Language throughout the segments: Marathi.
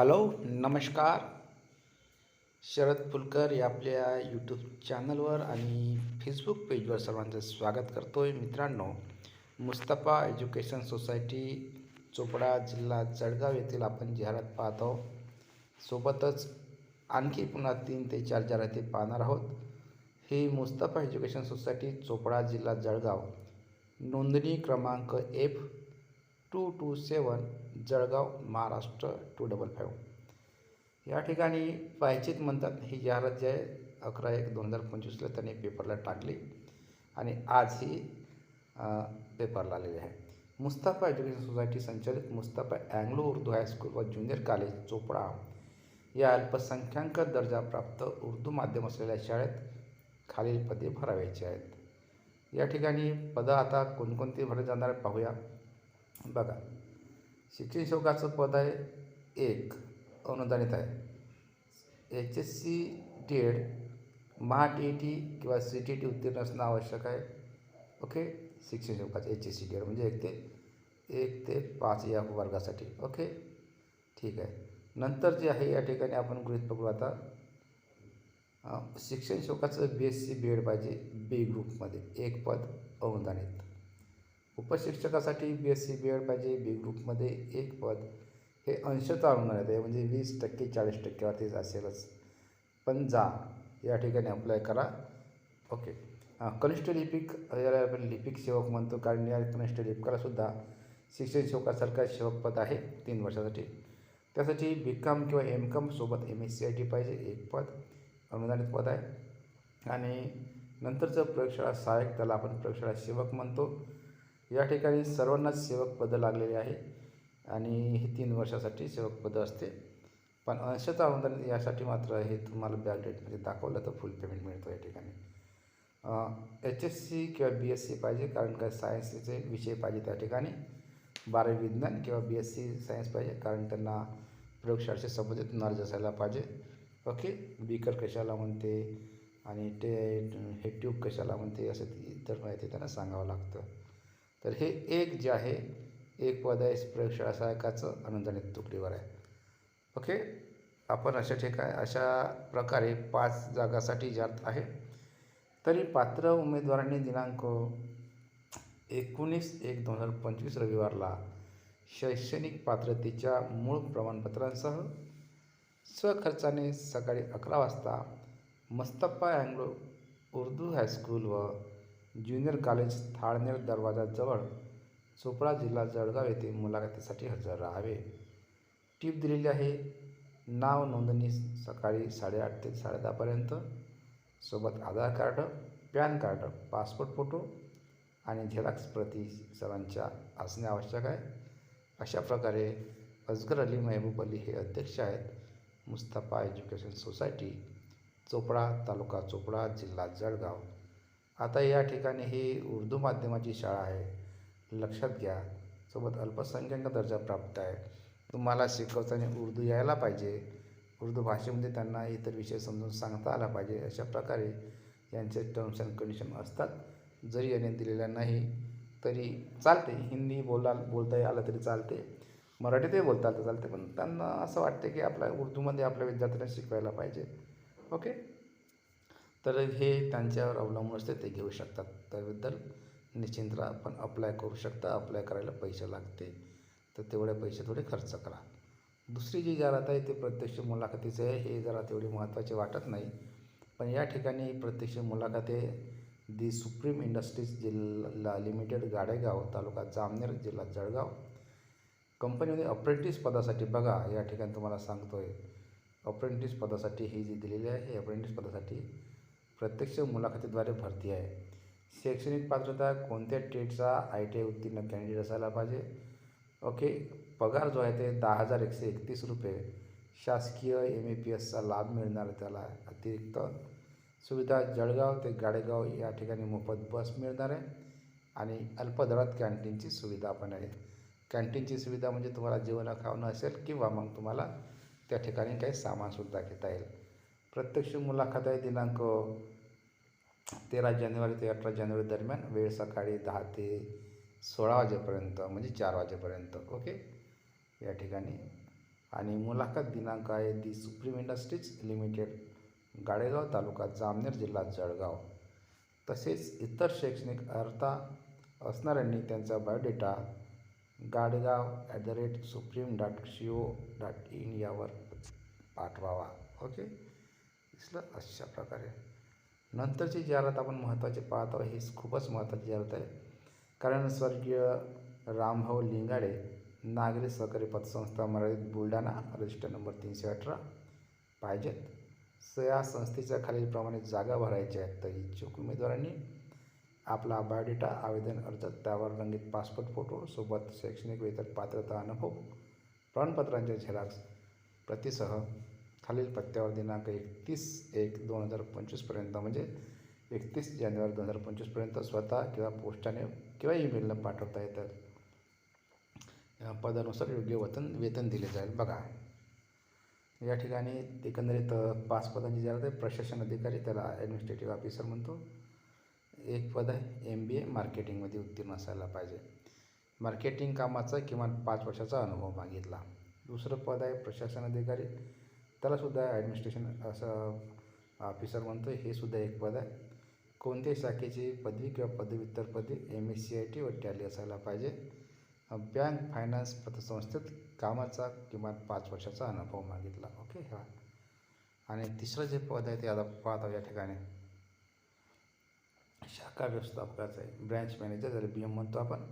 हॅलो नमस्कार. शरद फुलकर या आपल्या यूट्यूब चॅनलवर आणि फेसबुक पेजवर सर्वांचं स्वागत करतो आहे मित्रांनो. मुस्तफा एज्युकेशन सोसायटी चोपडा जिल्हा जळगाव येथील आपण जाहिरात पाहत. आहोत सोबतच आणखी पुन्हा तीन ते चार जाहिराती पाहणार आहोत. ही मुस्तफा एज्युकेशन सोसायटी चोपडा जिल्हा जळगाव. नोंदणी क्रमांक F two two seven Jalgaon Maharashtra two double five. या ठिकाणी पाहिजेत म्हणतात ही जाहिरात जी आहे अकरा एक दोन हजार पंचवीसला त्यांनी पेपरला टाकली आणि आज ही पेपरला आलेली आहे. मुस्ताफा एज्युकेशन सोसायटी संचालित Mustafa Anglo Urdu high school व ज्युनियर कॉलेज चोपडा. या अल्पसंख्याक दर्जाप्राप्त उर्दू माध्यम असलेल्या शाळेत खालील पदे भरावायची आहेत. या ठिकाणी पदं आता कोणकोणती भरले जाणार पाहूया. बघा शिक्षण शुल्काचं पद आहे एक अनुदानित आहे. H S C T Ed Maha T E T किंवा सी टी टी उत्तीर्ण असणं आवश्यक आहे. ओके शिक्षण शुल्काचं H S C T Ed म्हणजे एक ते एक ते पाच या वर्गासाठी. ओके ठीक आहे. नंतर जे आहे या ठिकाणी आपण गृहीत पकडू आता. शिक्षण शुल्काचं B S C B Ed पाहिजे बी ग्रुपमध्ये एक पद अनुदानित. उपशिक्षकासाठी B S C B Ed पाहिजे बी ग्रुपमध्ये एक पद. हे अंशतः अनुदानित आहे म्हणजे वीस टक्के चाळीस टक्क्यावरतीच असेलच. पण जा. या ठिकाणी अप्लाय करा. ओके हां कनिष्ठ लिपिक याला आपण लिपिक सेवक म्हणतो. कारण या कनिष्ठ लिपिकालासुद्धा शिक्षण सेवकासारखा सेवक पद आहे तीन वर्षासाठी. त्यासाठी बी कॉम किंवा एम कॉम सोबत M S C I T पाहिजे. एक पद. अनुदानित पद आहे. आणि नंतरचं प्रयोगशाळा सहाय्यक त्याला आपण प्रयोगशाळा सेवक म्हणतो. या ठिकाणी सर्वांनाच सेवक पदं लागलेली आहे आणि हे तीन वर्षासाठी सेवक पदं असते. पण अंशतः अनुदान यासाठी मात्र हे तुम्हाला बॅक डेटमध्ये दाखवलं तर फुल पेमेंट मिळतो या ठिकाणी. एच एस सी किंवा बी एस सी पाहिजे कारण काय सायन्सचे विषय पाहिजे त्या ठिकाणी. बारावी विज्ञान किंवा बी एस सी सायन्स पाहिजे कारण त्यांना प्रयोगशाळेशी संबंधित नॉलेज असायला पाहिजे. ओके बीकर कशाला म्हणते आणि ते हे ट्यूब कशाला म्हणते असं इतर माहिती त्यांना सांगावं लागतं. तर हे एक जे आहे एक पद आहे प्रयोगशाळा सहायकाचं अनुदानित तुकडीवर आहे. ओके? आपण अशा ठिकाणी अशा प्रकारे पाच जागासाठी जात आहे. तरी पात्र उमेदवारांनी दिनांक एकोणीस एक दोन हजार पंचवीस रविवारला शैक्षणिक पात्रतेच्या मूळ प्रमाणपत्रांसह स्वखर्चाने सकाळी अकरा वाजता Mustafa Anglo Urdu high school व ज्युनियर कॉलेज थाळनेर दरवाजाजवळ चोपडा जिल्हा जळगाव येथे मुलाखतीसाठी हजर राहावे. टीप दिलेली आहे नाव नोंदणी सकाळी साडेआठ ते साडेदहापर्यंत सोबत Aadhaar card PAN card passport photo आणि झेरॉक्स प्रती सर्वांच्या असणे आवश्यक आहे. अशा प्रकारे अजगर अली मेहबूब अली हे अध्यक्ष आहेत. मुस्तफा एज्युकेशन सोसायटी चोपडा तालुका चोपडा जिल्हा जळगाव. आता या ठिकाणी ही उर्दू माध्यमाची शाळा आहे. लक्षात घ्या. सोबत अल्पसंख्याक दर्जा प्राप्त आहे. तुम्हाला शिकवताना उर्दू यायला पाहिजे. उर्दू भाषेमध्ये त्यांना इतर विषय समजून सांगता आला पाहिजे. अशा प्रकारे यांचे टर्म्स अँड कंडिशन असतात. जरी याने दिलेल्या नाही तरी चालते. हिंदी बोला बोलता आलं तरी चालते. मराठीतही बोलता आलं तर चालते. पण त्यांना असं वाटते की आपल्या उर्दूमध्ये आपल्या विद्यार्थ्यांना शिकवायला पाहिजे. ओके तर हे त्यांच्यावर अवलंबून असते ते घेऊ शकतात. त्याबद्दल निश्चिंत आपण पण अप्लाय करू शकता अप्लाय करायला पैसे लागते. तर तेवढे पैसे थोडे खर्च करा. दुसरी जी जाहिरात आहे ते प्रत्यक्ष मुलाखतीचं आहे. हे जरा तेवढी महत्त्वाची वाटत नाही. पण या ठिकाणी प्रत्यक्ष मुलाखत आहे. दी सुप्रीम इंडस्ट्रीज जिल्हा लिमिटेड गाडेगाव तालुका जामनेर जिल्हा जळगाव. कंपनीमध्ये अप्रेंटिस पदासाठी बघा या ठिकाणी तुम्हाला सांगतो आहे अप्रेंटिस पदासाठी ही जी दिलेली आहे हे अप्रेंटिस पदासाठी प्रत्यक्ष मुलाखतीद्वारे भरती आहे. शैक्षणिक पात्रता कोणत्या ट्रेडचा आय टी आय उत्तीर्ण कॅन्डिडेट असायला पाहिजे? ओके पगार जो आहे ते दहा हजार एकशे एकतीस रुपये. शासकीय एम ए पी एसचा लाभ मिळणार आहे त्याला अतिरिक्त. सुविधा जळगाव ते गाडेगाव या ठिकाणी मोफत बस मिळणार आहे. आणि अल्पदरात कॅन्टीनची सुविधा पण आहे. कॅन्टीनची सुविधा म्हणजे तुम्हाला जेवण खावणं असेल किंवा मग तुम्हाला त्या ठिकाणी काही सामानसुद्धा घेता येईल. प्रत्यक्ष मुलाखत आहे दिनांक तेरा जानेवारी ते अठरा जानेवारी दरम्यान वेळ सकाळी दहा ते सोळा वाजेपर्यंत म्हणजे चार वाजेपर्यंत ओके? या ठिकाणी. आणि मुलाखत दिनांक आहे the supreme industries limited Gadegaon taluka Jamner जिल्हा जळगाव. तसेच इतर शैक्षणिक अर्हता असणाऱ्यांनी त्यांचा biodata Gadgaon at the rate supreme dot C O dot in यावर पाठवावा ओके? दिसलं अशा प्रकारे. नंतरची जाहिरात आपण महत्त्वाची आहोत ही खूपच महत्त्वाची जाहिरात आहे. कारण स्वर्गीय रामभाऊ लिंगाडे नागरी सहकारी पतसंस्था मर्यादित बुलढाणा रजिस्टर नंबर तीनशे अठरा पाहिजेत. स या संस्थेच्या खालीलप्रमाणे जागा भरायच्या आहेत तर इच्छुक उमेदवारांनी आपला बायोडेटा आवेदन अर्ज त्यावर रंगीत पासपोर्ट फोटो सोबत शैक्षणिक वेतन पात्रता अनुभव प्रमाणपत्रांच्या झेरॉक्स प्रतिसह खालील पत्त्यावर दिनांक एकतीस एक दोन हजार पंचवीसपर्यंत म्हणजे एकतीस जानेवारी दोन हजार पंचवीसपर्यंत स्वतः किंवा पोस्टाने किंवा ईमेलनं पाठवता येतात. या पदानुसार योग्य वेतन वेतन दिले जाईल. बघा. या ठिकाणी एकंदरीत पाच पदांची जाहिरात आहे. प्रशासन अधिकारी त्याला ॲडमिनिस्ट्रेटिव्ह ऑफिसर म्हणतो. एक पद आहे एम बी ए मार्केटिंगमध्ये उत्तीर्ण असायला पाहिजे. मार्केटिंग कामाचा किमान पाच वर्षाचा अनुभव मागितला. दुसरं पद आहे प्रशासन अधिकारी. त्यालासुद्धा ॲडमिनिस्ट्रेशन असं ऑफिसर म्हणतो हे सुद्धा एक पद आहे. कोणत्याही शाखेची पदवी किंवा पदव्युत्तर पदवी M S C I T व टॅली असायला पाहिजे. बँक फायनान्स पतसंस्थेत कामाचा किमान पाच वर्षाचा अनुभव मागितला. ओके हा आणि तिसरं जे पद आहे ते आता पाहतो या ठिकाणी. शाखा व्यवस्थापकाचं आहे. ब्रँच मॅनेजर ज्याला बी एम म्हणतो आपण.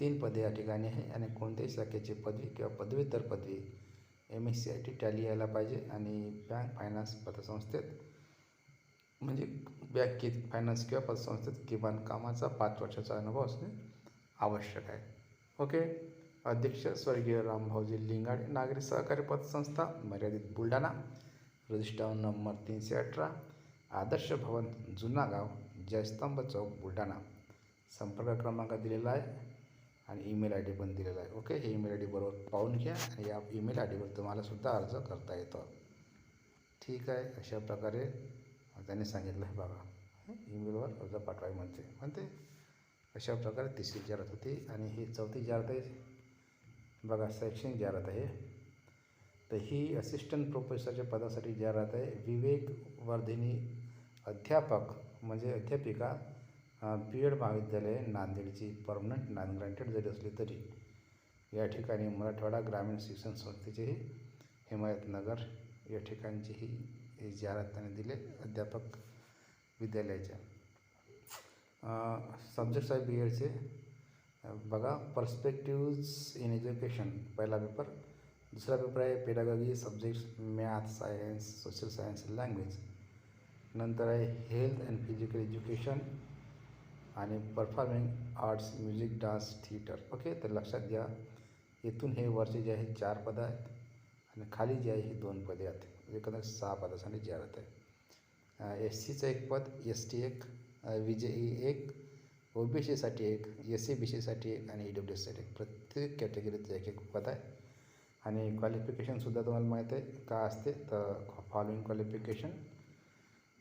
तीन पदे या ठिकाणी आहे. आणि कोणत्याही शाखेची पदवी किंवा पदव्युत्तर पदवी M S C I T tally यायला पाहिजे आणि बँक फायनान्स पतसंस्थेत म्हणजे बँकेत फायनान्स किंवा पतसंस्थेत किमान कामाचा पाच वर्षाचा अनुभव असणे आवश्यक आहे. ओके अध्यक्ष स्वर्गीय रामभाऊजी लिंगाडे नागरी सहकारी पतसंस्था मर्यादित बुलढाणा रजिस्टर नंबर तीनशे अठरा आदर्श भवन जुना गाव जयस्तंभ चौक बुलढाणा. संपर्क क्रमांक दिलेला आहे. आणि ईमेल आय डी पण दिलेला आहे. ओके हे ईमेल आय डी बरोबर पाहून घ्या आणि या ईमेल आय डीवर तुम्हालासुद्धा अर्ज करता येतो. ठीक आहे? अशा प्रकारे त्यांनी सांगितलं आहे बघा ईमेलवर अर्ज पाठवाय म्हणते. म्हणते अशा प्रकारे तिसरी जाहिरात होती आणि ही चौथी जाहिरात आहे. बघा शैक्षणिक जाहिरात आहे. तर ही असिस्टंट प्रोफेसरच्या पदासाठी जाहिरात आहे. विवेक वर्धिनी अध्यापक म्हणजे अध्यापिका बी एड महाविद्यालय नांदेडची परमनंट नॉन ग्रँटेड जरी असली तरी या ठिकाणी मराठवाडा ग्रामीण शिक्षण संस्थेचेही हिमायतनगर या ठिकाणचीही जाहिरात त्याने दिले अध्यापक विद्यालयाच्या. सब्जेक्ट्स आहे बी एडचे बघा पर्स्पेक्टिव्ज इन एज्युकेशन पहिला पेपर दुसरा पेपर आहे pedagogy subjects math science social science language नंतर आहे हेल्थ अँड फिजिकल एज्युकेशन आणि performing arts music dance theatre okay तर लक्षात घ्या इथून हे वरचे जे आहे चार पदं आहेत. आणि खाली जे आहे ही दोन पदे आहेत. म्हणजे एकंदर सहा पदासाठी जाहिरात आहे. एस सीचं एक पद एस टी एक विजयी जे एक ओ बी सीसाठी एक एस सी बी सीसाठी एक आणि ई डब्ल्यू एससाठी एक. प्रत्येक कॅटेगरीचं एक एक पद आहे. आणि क्वालिफिकेशनसुद्धा तुम्हाला माहीत आहे. का असते? तर following qualification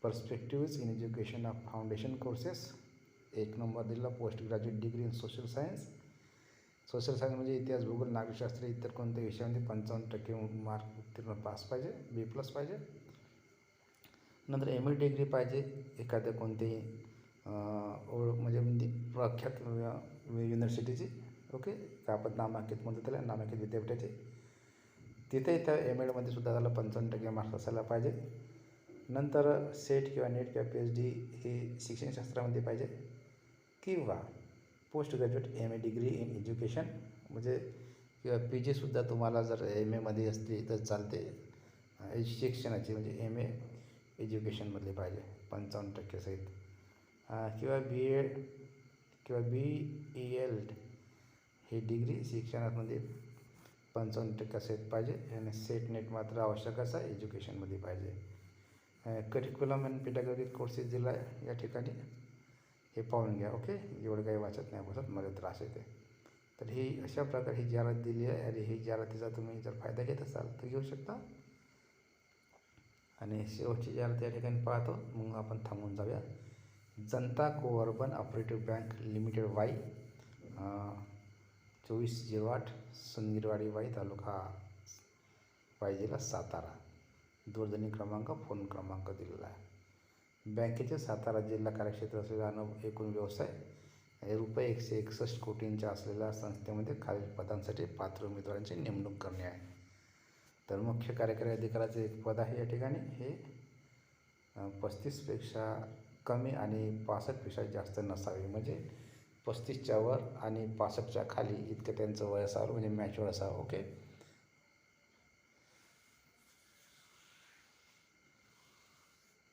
perspectives in education of foundation courses एक नंबर दिला post graduate degree in social science social science म्हणजे इतिहास भूगोल नागरिकशास्त्र इतर कोणत्या विषयामध्ये पंचावन्न टक्के मार्क उत्तीर्ण पास पाहिजे बी प्लस पाहिजे. नंतर एम ए डिग्री पाहिजे एखाद्या कोणत्याही ओळख म्हणजे प्रख्यात युनिव्हर्सिटीची ओके का आपण नामांकित म्हणतो त्याला नामांकित विद्यापीठाचे. तिथे त्या एम एडमध्ये सुद्धा त्याला पंचावन्न टक्के मार्क्स असायला पाहिजे. नंतर सेट किंवा नेट किंवा पी एच डी हे शिक्षणशास्त्रामध्ये पाहिजे. किंवा post graduate M A degree in education म्हणजे किंवा पी जीसुद्धा तुम्हाला जर एम एमध्ये असली तर चालते. शिक्षणाची म्हणजे एम ए एज्युकेशनमधली पाहिजे पंचावन्न टक्के सहित. किंवा बी एड किंवा बी ई एल ही डिग्री शिक्षणामध्ये पंचावन्न टक्के सहित पाहिजे. आणि सेट नेट मात्र आवश्यक असा एज्युकेशनमध्ये पाहिजे. करिक्युलम अँड पिटागॉगिक कोर्सेस दिला आहे या ठिकाणी. हे पाहून घ्या ओके? एवढं काही वाचत नाही बसत मला त्रास येते तर ही अशा प्रकारे ही जाहिरात दिली आहे आणि ही जाहिरातीचा तुम्ही जर फायदा घेत असाल तर घेऊ शकता. आणि शेवटची जाहिरात या ठिकाणी पाहतो मग आपण थांबून जाऊया. Janata co urban operative bank limited Wai चोवीस झिरो आठ सुंदरवाडी वाई तालुका पाहिजेला सातारा. दूरध्वनी क्रमांक फोन क्रमांक दिलेला आहे. बँकेचे सातारा जिल्हा कार्यक्षेत्र असलेला अनु एकूण व्यवसाय हे रुपये एकशे एकसष्ट कोटींच्या असलेल्या संस्थेमध्ये खालील पदांसाठी पात्र उमेदवारांची नेमणूक करणे आहे. तर मुख्य कार्यकारी अधिकाऱ्याचे एक पद आहे या ठिकाणी. हे पस्तीसपेक्षा कमी आणि पासष्टपेक्षा जास्त नसावे. म्हणजे पस्तीसच्या वर आणि पासष्टच्या खाली इतकं त्यांचं वय असावं म्हणजे मॅच्युअर असावं ओके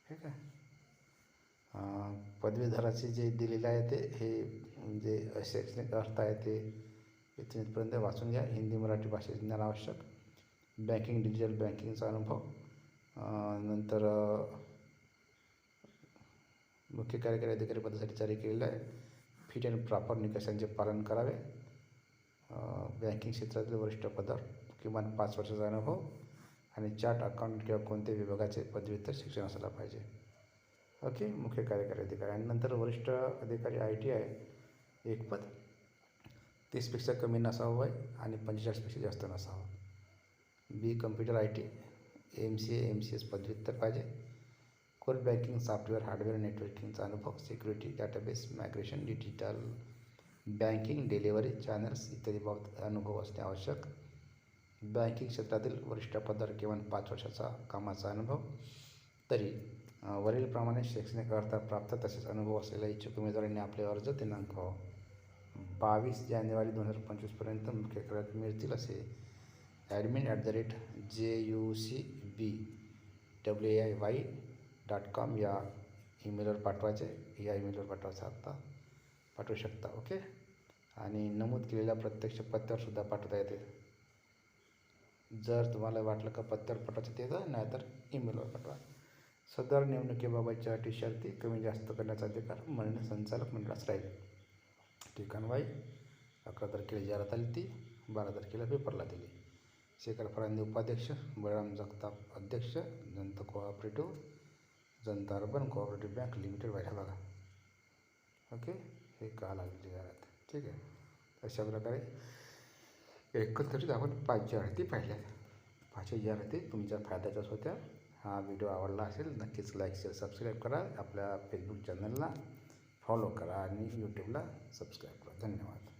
ठीक आहे अं, पदवीधराचे जे दिलेलं आहे ते हे जे शैक्षणिक अर्थ आहे ते इथून इथपर्यंत वाचून घ्या. हिंदी मराठी भाषेचे ज्ञान आवश्यक. बँकिंग डिजिटल बँकिंगचा अनुभव. नंतर मुख्य कार्यकारी अधिकारी पदासाठी जारी केलेलं आहे. फिट अँड प्रॉपर निकषांचे पालन करावे. बँकिंग क्षेत्रातील वरिष्ठ पदर किमान पाच वर्षाचा अनुभव आणि चार्ट अकाउंट किंवा कोणत्या विभागाचे पदव्युत्तर शिक्षण असायला पाहिजे. ओके? मुख्य कार्यकारी अधिकारी. आणि नंतर वरिष्ठ अधिकारी आय टी आय एक पद. तीसपेक्षा कमी नसावं वय आणि पंचेचाळीसपेक्षा जास्त नसावं. B computer I T. M C A M C S पदव्युत्तर पाहिजे. कोर बँकिंग सॉफ्टवेअर हार्डवेअर नेटवर्किंगचा अनुभव security database migration digital banking delivery channels इत्यादी बाबत अनुभव असणे आवश्यक. बँकिंग क्षेत्रातील वरिष्ठ पदावर किमान पाच वर्षाचा कामाचा अनुभव. तरी वरीलप्रमाणे शैक्षणिक अर्थ प्राप्त तसेच अनुभव असलेल्या इच्छुक उमेदवारांनी आपले अर्ज दिनांक बावीस जानेवारी दोन हजार पंचवीसपर्यंत मुख्य कार्यालयात मिळतील असे admin at the rate J U C B W I Y dot com या ईमेलवर पाठवायचे. या ईमेलवर पाठवायचं आता पाठवू शकता. ओके आणि नमूद केलेल्या प्रत्यक्ष पत्त्यावरसुद्धा पाठवता येते जर तुम्हाला वाटलं का पत्त्यावर पाठवायचं ते तर नाहीतर ईमेलवर पाठवा. सदर निवडणुकीबाबतच्या अटी शर्ती कमी जास्त करण्याचा अधिकार माननीय संचालक मंडळास राहील. ठिकाणवाई अकरा तारखेला जाहिरात आली ती बारा तारखेला पेपरला दिली. शेखर फरांदे उपाध्यक्ष बळराम जगताप अध्यक्ष Janata cooperative Janata urban cooperative bank limited व्हायला बघा. ओके? हे का लागली जाहिरात? ठीक आहे. अशा प्रकारे एकंदरीत आपण पाच जाहिराती पाहिल्या. पाचही जाहिराती तुमच्या फायद्याच्याच होत्या. हा व्हिडिओ आवडला असेल नक्कीच लाईक शेअर सबस्क्राईब करा. आपल्या फेसबुक चॅनलला फॉलो करा आणि यूट्यूबला सबस्क्राईब करा. धन्यवाद.